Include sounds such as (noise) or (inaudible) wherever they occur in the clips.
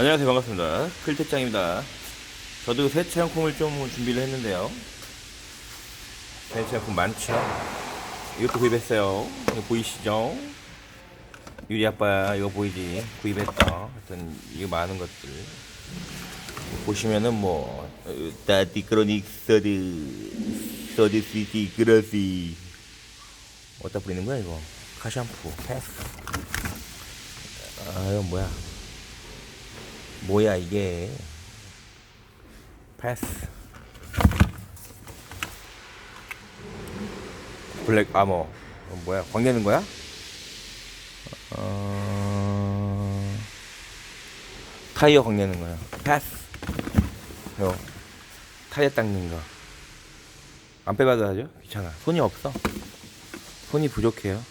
안녕하세요. 반갑습니다. 클테짱입니다. 저도 새 체험품을 좀 준비를 했는데요. 새 체험품 많죠? 이것도 구입했어요. 이거 보이시죠? 유리 아빠 이거 보이지? 구입했다 하여튼 이거 많은 것들. 보시면은 뭐 어, 따디 크로닉 서드 서드 시티 그라시 어디다 뿌리는 거야 이거? 카샴푸 패스. 아 이건 뭐야 뭐야 이게? 패스. 블랙 아머. 이건 뭐야? 광내는 거야? 어... 타이어 광내는 거야. 패스. 이거 타이어 닦는 거안 빼봐도 하죠? 귀찮아. 손이 없어. 손이 부족해요.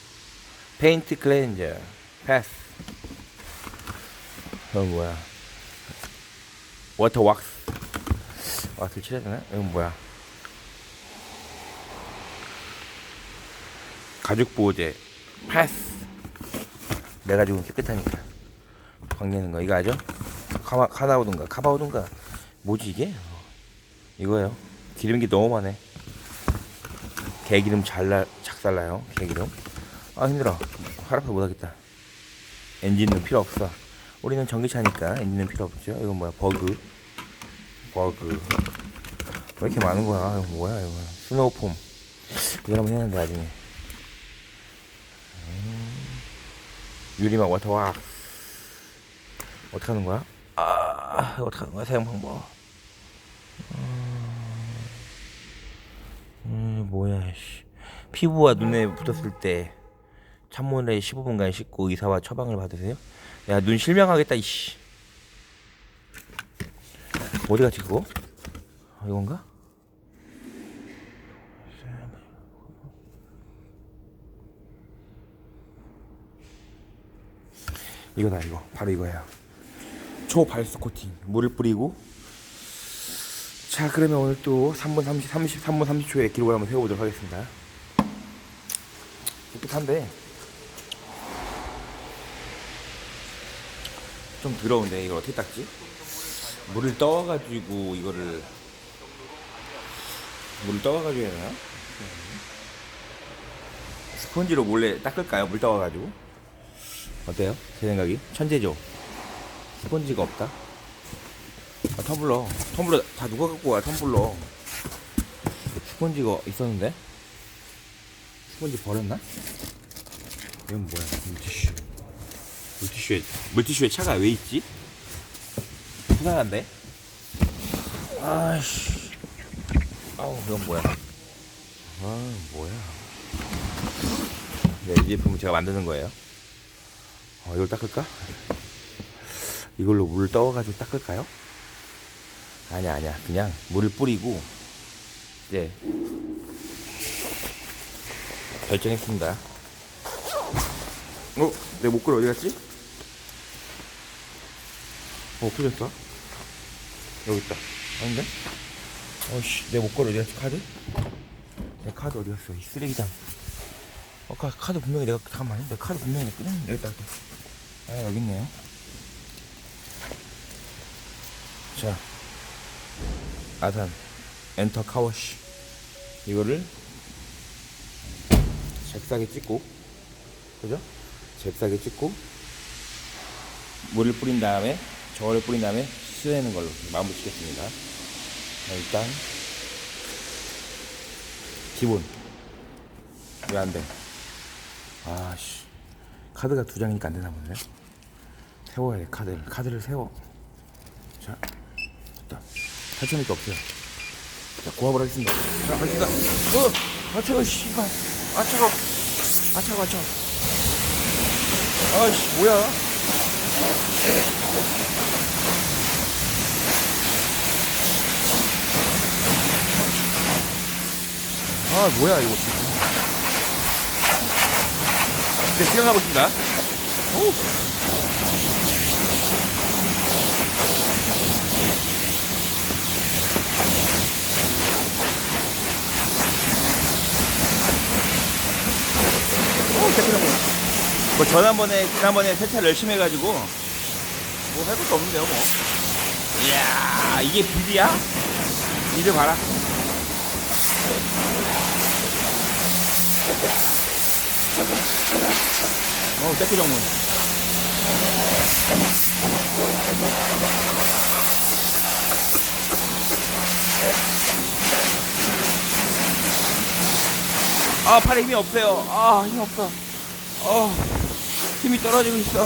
페인트 클렌저. 패스. 이건 뭐야 워터 왁스. 왁스 칠해야 되나? 이건 뭐야? 가죽 보호제. 패스. 내가 지금 깨끗하니까. 광내는 거. 이거 알죠? 카마, 카나오든가. 카바오든가. 뭐지 이게? 이거예요. 기름기 너무 많네. 개기름 잘라 작살나요 개기름. 아 힘들어. 팔 아파 못하겠다. 엔진은 필요 없어. 우리는 전기차니까 엔진은 필요 없죠. 이건 뭐야? 버그 버그 왜 이렇게 많은 거야? 이거 뭐야 이거? 스노우폼. 이거 한번 했는데 나중에. 음, 유리막 워터와 어떻게 하는 거야? 아 어떻게 하는 거야 사용 방법? 음, 뭐야 씨. 피부와 눈에 붙었을 때 찬물에 15분간 씻고 의사와 처방을 받으세요? 야 눈 실명하겠다 이씨 어디 갔지 그거? 아, 이건가? 이거다 이거 바로 이거야 초발수 코팅 물을 뿌리고 자 그러면 오늘 또 3분 30, 30 3분 30초에 기록을 한번 세워보도록 하겠습니다 깨끗한데 좀 더러운데 이걸 어떻게 닦지? 물을 떠와가지고 이거를 물을 떠와가지고 해야 되나? 스펀지로 몰래 닦을까요? 물 떠와가지고 어때요? 제 생각이 천재죠? 스펀지가 없다? 아, 텀블러 텀블러 다 누가 갖고 와 텀블러 스펀지가 있었는데 스펀지 버렸나? 이건 뭐야 물티슈 물티슈에 물티슈에 차가 왜 있지? 수상한데? 아씨 아우 이건 뭐야 아 뭐야 네, 이 제품은 제가 만드는 거예요 어, 이걸 닦을까? 이걸로 물을 떠가지고 닦을까요? 아니야 아니야 그냥 물을 뿌리고 이제 결정했습니다 어? 내 목걸이 어디 갔지? 어 없어졌어? 여기 있다. 아닌데? 어씨 내 목걸이 어디 갔지? 카드? 내 카드 어디 갔어? 이 쓰레기장. 어 카, 카드 분명히 내가 잠깐만 내 카드 분명히 내가 여기 있다 아 여기 있네요. 자. 아산. 엔터 카워시. 이거를 잽싸게 찍고. 그죠? 잽싸게 찍고. 물을 뿌린 다음에 저거를 뿌린 다음에 씻어내는 걸로 마무리 짓겠습니다. 자, 일단 기본. 왜 안 돼? 아씨. 카드가 두 장이니까 안 되나 보네. 세워야 돼 카드를 카드를 세워. 자 탈출할 게 없어요. 자 고압을 하겠습니다. 자 하겠습니다. 어! 아 차가 씨발. 아 차가 아 차가 아 차가 아씨 뭐야 아 뭐야 이거 네 수영하고 있습니다 오. 뭐, 지난번에, 지난번에 세차를 열심히 해가지고, 뭐 할 것도 없는데요, 뭐. 이야, 이게 비디야? 이제 봐라. 어, 데크 정문. 아, 팔에 힘이 없어요. 아, 힘 없어. 어, 힘이 떨어지고 있어.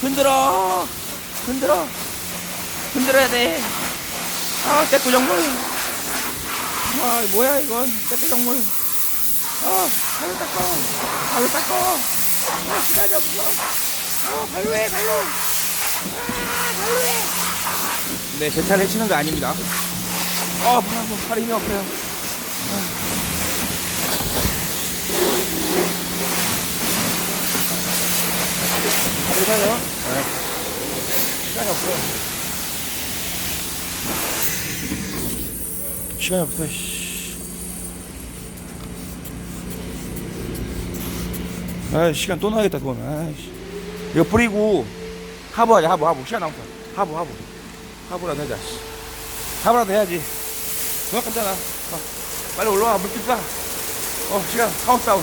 흔들어! 흔들어! 흔들어야 돼. 아, 데크 정문. 아, 뭐야, 이건. 데크 정문. 아, 발로 닦어. 발로 닦어. 아, 시간이 없어. 아, 발로 해, 발로. 아, 발로 해. 네, 제 차를 치는 거 아닙니다. 아, 팔, 아파. 팔에 힘이 없어요. 괜찮아요? 네. 시간이 없어요. 시간이 없어, 씨. 아, 시간 또 나겠다, 돈. 아이씨. 이거 뿌리고, 하부 하자, 하부, 하부. 시간 남았어. 하부, 하부. 하부라도 하자, 씨. 하부라도 해야지. 누가 깜잖아. 어, 빨리 올라와, 물집 쏴. 어, 시간, 카운트다운.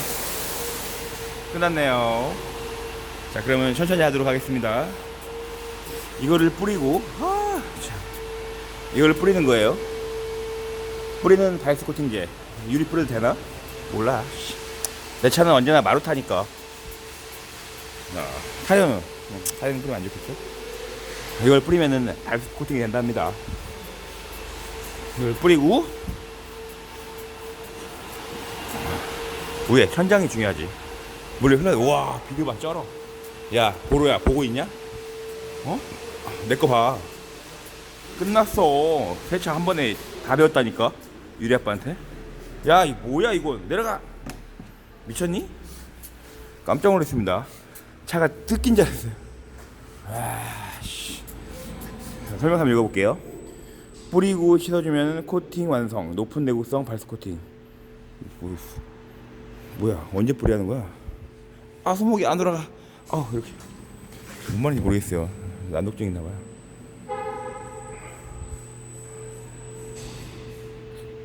끝났네요. 자, 그러면 천천히 하도록 하겠습니다. 이거를 뿌리고, 아, 자, 이걸 뿌리는 거예요. 뿌리는 바이스 코팅제. 유리 뿌려도 되나? 몰라. 씨. 내 차는 언제나 마루타니까. 아, 타이어는, 음, 타이어는 뿌리면 안 좋겠죠? 이걸 뿌리면은 바이스 코팅이 된답니다. 이걸 뿌리고, 위에 천장이 중요하지. 물이 흘러, 우와, 비료 봐, 쩔어. 야, 보로야, 보고 있냐? 어? 내 거 봐. 끝났어. 세차 한 번에 다 배웠다니까? 유리 아빠한테. 야, 이 뭐야, 이거. 내려가. 미쳤니? 깜짝 놀랐습니다. 차가 뜯긴 줄 알았어요. 아, 씨. 자, 설명 한번 읽어볼게요. 뿌리고 씻어주면 코팅 완성. 높은 내구성 발수 코팅. 뭐, 뭐야, 언제 뿌리하는 거야? 아, 손목이 안 돌아가. 아, 이렇게. 뭔 말인지 모르겠어요. 난독증 있나 봐요.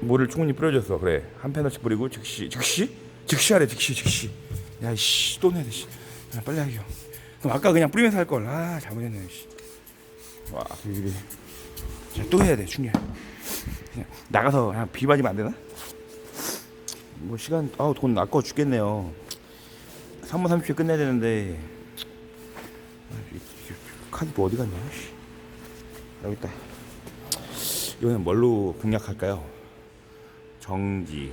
물을 충분히 뿌려줬어. 그래. 한 패너씩 뿌리고 즉시 즉시 즉시 하래 즉시 즉시. 야, 이씨 또 내야 돼. 씨. 야, 빨리 하기요. 그럼 아까 그냥 뿌리면서 할 걸. 아, 잘못했네. 씨. 와, 비비. 자, 또 해야 돼. 중요해. 그냥 나가서 그냥 비 맞으면 안 되나? 뭐 시간 아우 돈 아까워 죽겠네요. 3분 30초 끝내야 되는데 아, 카드 뭐 어디 갔냐? 씨. 여기 있다. 이번엔 뭘로 공략할까요? 정지,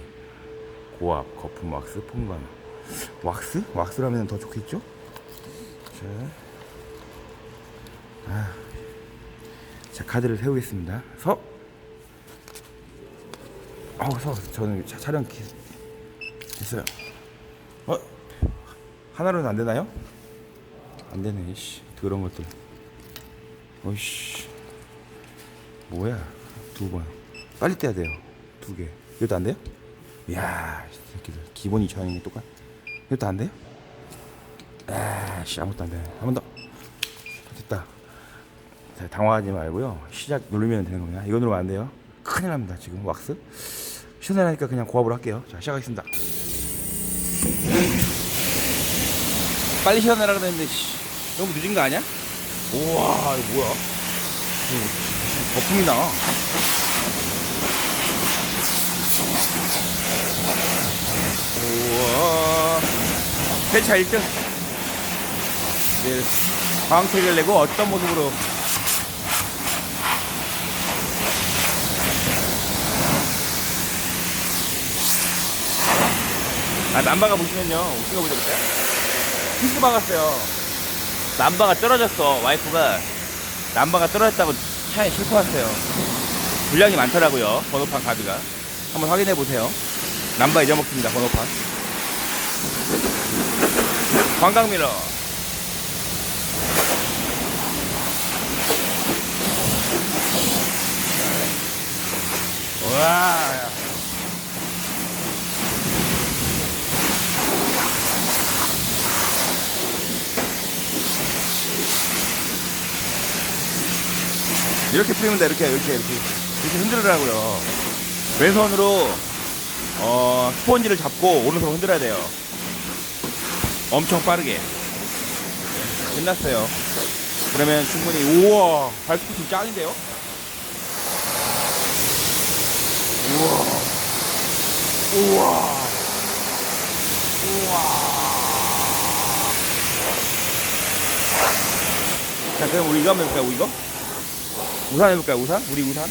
고압, 거품 왁스, 폰관. 왁스? 왁스라면 더 좋겠죠? 자, 아, 자 카드를 세우겠습니다. 서. 아우 서. 저는 차- 촬영 기... 됐어요. 어? 하나로는 안 되나요? 안 되네. 씨 더러운 것들. 어이씨. 뭐야? 두 번. 빨리 떼야 돼요. 두 개. 이것도 안 돼요? 이야, 이 새끼들. 기본 2,000원이 똑같. 이것도 안 돼요? 아, 씨, 아무것도 안 되네. 한번 더. 됐다. 자, 당황하지 말고요. 시작 누르면 되는 겁니다. 이거 누르면 안 돼요. 큰일 납니다. 지금 왁스. 시원하니까 그냥 고압으로 할게요. 자, 시작하겠습니다. 빨리 시원하라 그랬는데, 씨. 너무 늦은 거 아니야? 우와, 이거 뭐야? 거품이 나. 우와. 세차 1등. 이제 방책을 내고 어떤 모습으로? 아 남바가 보시면요. 웃긴 거 보여드릴까요? 피스 박았어요. 남바가 떨어졌어. 와이프가 남바가 떨어졌다고 차에 싣고 왔어요. 분량이 많더라고요. 번호판 카드가. 한번 확인해 보세요. 남바 잊어먹습니다 번호판 관광미러. 와. 이렇게 풀리면 돼 이렇게 이렇게 이렇게 이렇게 흔들으라고요. 왼손으로 어 스펀지를 잡고 오른손으로 흔들어야 돼요 엄청 빠르게 끝났어요 그러면 충분히 우와 발스코팅 짱인데요 우와 우와 자 그럼 우리 이거 한번 해볼까요 우리 이거? 우산 해볼까요 우산? 우리 우산?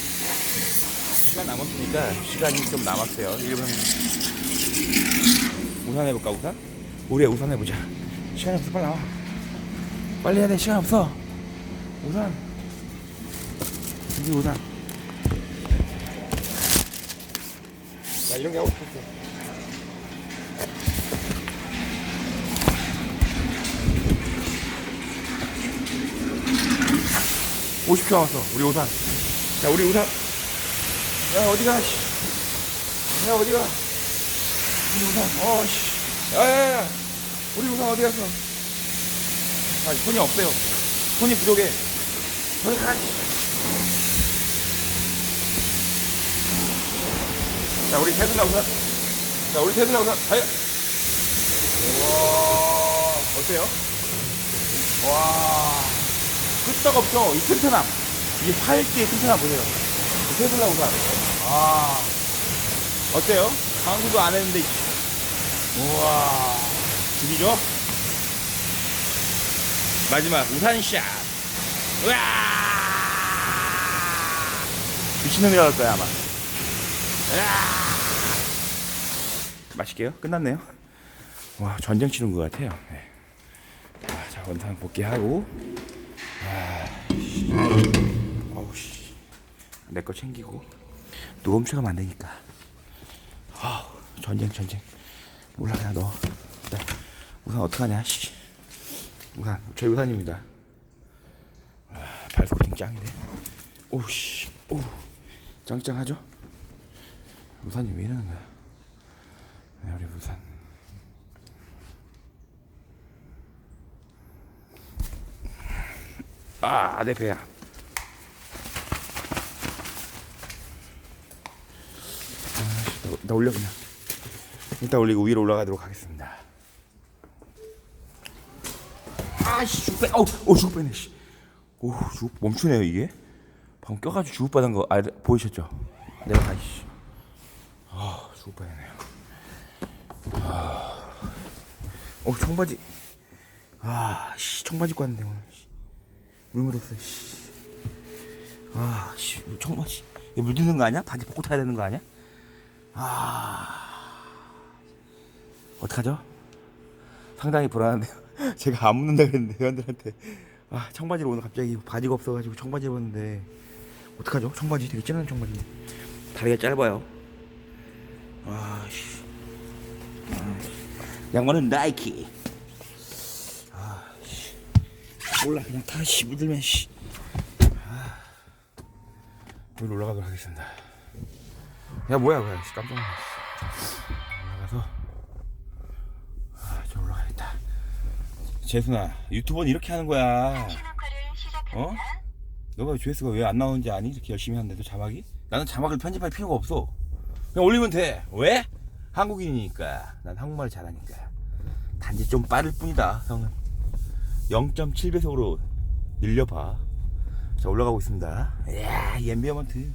시간 남았으니까 시간이 좀 남았어요 1분 우산 해볼까 우산? 우리 우산 해보자. 시간이 없어 빨리 나와. 빨리 해야 돼. 시간 없어. 우산. 우리 우산. 나 이런 게 하고 싶었어. 오십 초 남았어. 우리 우산. 자 우리 우산. 야 어디가 씨. 야 어디가? 우리 우산. 어씨. 야야야 우리 우산 어디 갔어 아 손이 없어요 손이 부족해 어디 가 씨. 자 우리 테슬라 우산 자 우리 테슬라 우산 가요 우와 어때요 와 끄떡없죠? 이 튼튼함. 이 팔찌의 튼튼함 보세요. 이 테슬라 우산. 아. 어때요? 방수도 안 했는데. 우와. 죽이죠? 마지막 우산샷. 우와! 미친놈이라 할 거야, 아마. 우와! 맛있게요? 끝났네요. 와, 전쟁 치는 것 같아요. 네. 자, 자, 원상 복귀하고. 어우 씨. 내 거 챙기고 누가 훔쳐가면 안 되니까. 아, 전쟁 전쟁. 몰라 그냥 너. 나 우산 어떡하냐 씨. 우산 저희 우산입니다. 아, 발코팅 짱이네. 오우 씨. 오. 짱짱하죠? 우산이 왜 이러는 거야? 네, 우리 우산. 아, 내 배야. 아, 나, 나 올려 그냥. 일단 올리고 위로 올라가도록 하겠습니다. 아씨 죽 빼. 어우, 어 죽을 뻔네 씨. 오, 죽 멈추네요 이게. 방금 껴가지고 죽을 뻔한 거 아, 보이셨죠? 내가 다시. 아, 죽을 뻔했네요. 아, 어 청바지. 아, 씨 청바지 입고 왔는데 오늘. 씨. 물 묻었어, 씨. 아, 씨, 청바지. 이거 물 드는 거 아니야? 바지 벗고 타야 되는 거 아니야? 아. 어떡하죠? 상당히 불안한데요. 제가 안 묻는다 그랬는데, 회원들한테. 아, 청바지를 오늘 갑자기 바지가 없어가지고 청바지 입었는데. 어떡하죠? 청바지 되게 진한 청바지. 다리가 짧아요. 아, 씨. 아, 양말은 나이키. 몰라 그냥 다시 묻으면 씨. 아. 위로 올라가도록 하겠습니다. 야 뭐야 씨, 깜짝 놀랐어. 올라가서 아, 저 올라가겠다. 재순아 유튜버는 이렇게 하는 거야. 어? 너가 조회수가 왜 안 나오는지 아니? 이렇게 열심히 하는데도 자막이? 나는 자막을 편집할 필요가 없어. 그냥 올리면 돼. 왜? 한국인이니까. 난 한국말 잘하니까. 단지 좀 빠를 뿐이다, 형은. 0.7배속으로 늘려봐. 자, 올라가고 있습니다. 이야, 이 엠비어먼트.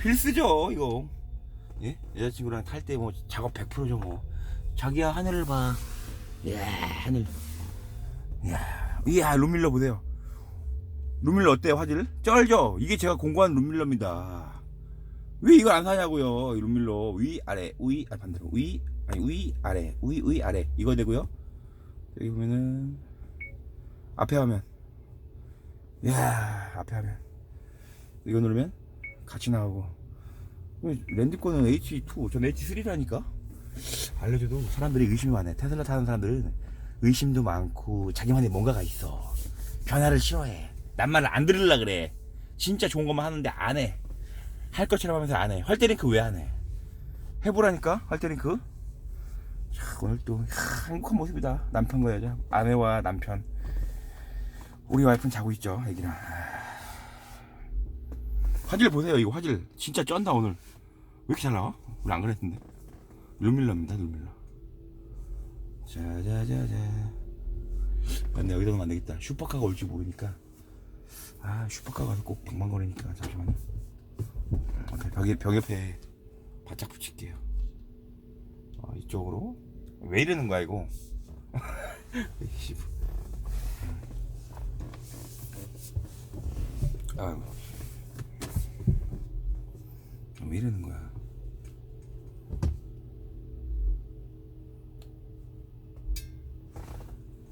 필수죠, 이거. 예? 여자친구랑 탈 때 뭐 작업 100%죠, 뭐. 자기야, 하늘을 봐. 이야, 하늘. 이야, 이야, 룸밀러 보세요. 룸밀러 어때요, 화질? 쩔죠? 이게 제가 공부한 룸밀러입니다. 왜 이걸 안 사냐고요, 이 룸밀러. 위, 아래, 위, 아, 반대로. 위, 아니, 위, 아래, 위, 위, 아래. 이거 되고요. 여기 보면은, 앞에 화면. 이야, 앞에 화면. 이거 누르면 같이 나오고. 랜드 거는 H2, 전 H3라니까? 알려줘도 사람들이 의심이 많아. 테슬라 타는 사람들은 의심도 많고, 자기만의 뭔가가 있어. 변화를 싫어해. 난 말을 안 들으려 그래. 진짜 좋은 것만 하는데 안 해. 할 것처럼 하면서 안 해. 활대링크 왜 안 해? 해보라니까, 활대링크. 야, 오늘 또 야, 행복한 모습이다. 남편과 여자, 아내와 남편. 우리 와이프는 자고 있죠, 애기랑. 화질 보세요 이거 화질 진짜 쩐다 오늘 왜 이렇게 잘 나와? 우리 안 그랬는데 눈밀러입니다 눈밀러 자자자자. 근데 여기다 놓으면 안 되겠다. 슈퍼카가 올지 모르니까. 아 슈퍼카 가서 꼭 방방거리니까. 잠시만요. 벽에, 벽 옆에 바짝 붙일게요. 어, 이쪽으로. 왜 이러는 거야 이거? (laughs) 씨. 아유 왜 이러는 거야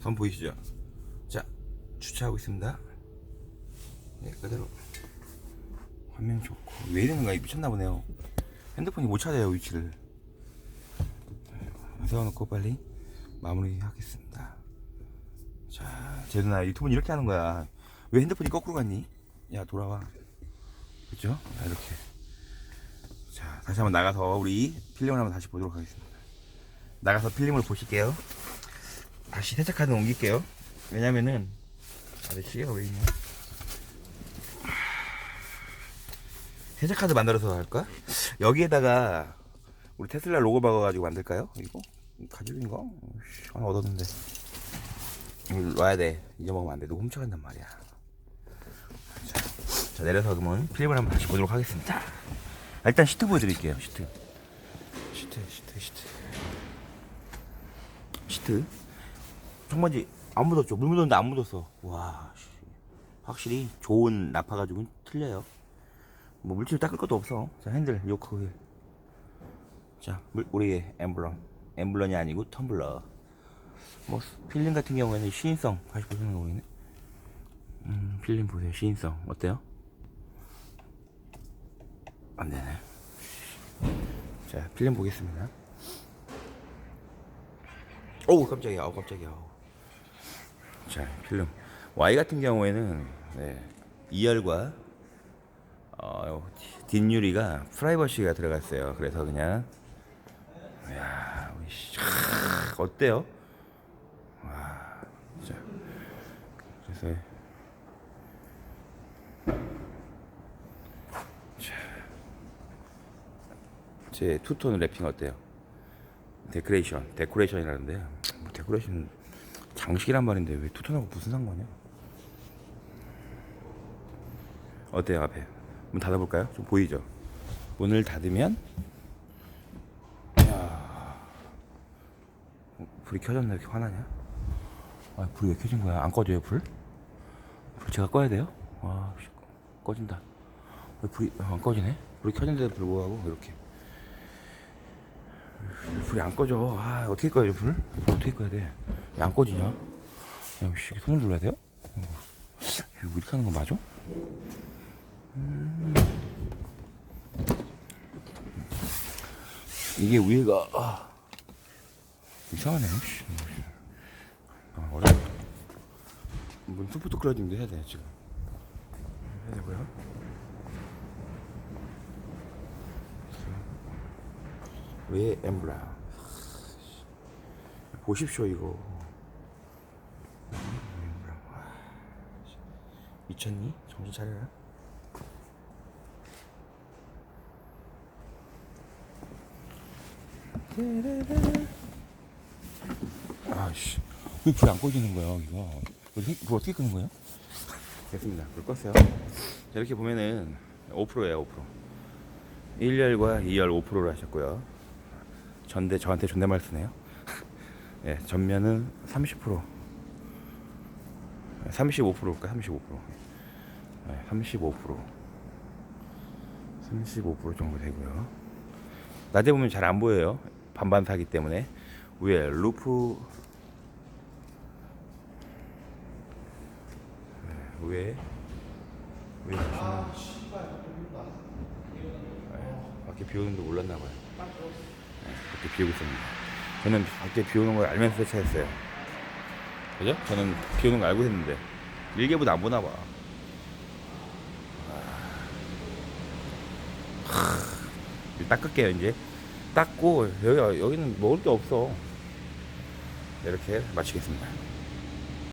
선 보이시죠? 자 주차하고 있습니다. 네 그대로. 화면 좋고. 왜 이러는 거야? 미쳤나 보네요. 핸드폰이 못 찾아요 위치를 세워놓고 빨리 마무리하겠습니다. 자 제 누나 유튜브는 이렇게 하는 거야. 왜 핸드폰이 거꾸로 갔니? 야 돌아와. 그죠? 자 이렇게. 자 다시 한번 나가서 우리 필름을 한번 다시 보도록 하겠습니다. 나가서 필름을 보실게요 다시 세차카드 옮길게요. 왜냐면은 아저씨가 왜 있냐? 세차카드 만들어서 할까? 여기에다가 우리 테슬라 로고 박아가지고 만들까요? 이거? 가죽인가? 씨, 하나 얻었는데. 놔야 돼. 잊어먹으면 안돼. 누구 훔쳐간단 말이야. 자, 자 내려서 그러면 필름을 한번 다시 보도록 하겠습니다. 아, 일단 시트 보여드릴게요 시트. 시트 시트 시트. 시트 청바지 안 묻었죠. 물 묻었는데 안 묻었어. 와 씨. 확실히 좋은 나파 가지고는 틀려요. 뭐 물질 닦을 것도 없어. 자 핸들 요크 휠. 자 물, 우리의 엠블럼. 엠블럼이 아니고 텀블러. 뭐 필름 같은 경우에는 시인성. 다시 보시는 거 보이네. 음 필름 보세요. 시인성. 어때요? 안 되네. 자 필름 보겠습니다. 어우 깜짝이야. 어우 깜짝이야. 자 필름 Y 같은 경우에는 네, 2열과 어, 뒷유리가 프라이버시가 들어갔어요 그래서 그냥 야 어때요? 와 진짜 그래서 자, 제 투톤 랩핑 어때요? 데코레이션 데코레이션이라는데 뭐 데코레이션 장식이란 말인데 왜 투톤하고 무슨 상관이야? 어때요 앞에? 문 닫아볼까요? 좀 보이죠? 문을 닫으면 야 불이 켜졌네 이렇게 화나냐? 아 불이 왜 켜진 거야? 안 꺼져요 불? 불 제가 꺼야 돼요? 와 씨, 꺼진다 왜 불이 어, 안 꺼지네? 불이 켜진데도 불구하고 이렇게 불이 안 꺼져 아 어떻게 꺼야 돼 불? 불 어떻게 꺼야 돼? 왜안 꺼지냐? 야 씨, 손을 눌러야 돼요? 어. 이거 이렇게 하는 거 맞아? 이게 위에가 아, 이상하네. 씨. 아, 어렵다. 문 소프트 클로징도 해야 돼 지금. 해야 되고요. 왜 엠블라? 보십시오 이거. 미쳤니? 정신 차려라. 아씨 왜 불이 안 꺼지는 거야 이거? 이거 불 어떻게 끄는 거야? 됐습니다. 불 껐어요. 자, 이렇게 보면은 5%예요 5% 1열과 2열 5%를 하셨고요. 전대 저한테 존댓말 쓰네요. (laughs) 예, 전면은 30% 35%일까? 35% 네, 35% 35% 정도 되고요. 낮에 보면 잘 안 보여요. 반반사기 때문에. 위에 루프. 네, 위에. 위에 네, 밖에 비 오는데 몰랐나 봐요. 네, 밖에 비 오고 있습니다. 저는 밖에 비 오는 걸 알면서 세차했어요 그죠? 저는 비 오는 거 알고 했는데. 일개보다 안 보나 봐. 하, 닦을게요 이제. 닦고 여기 여기는 먹을 게 없어. 네, 이렇게 마치겠습니다.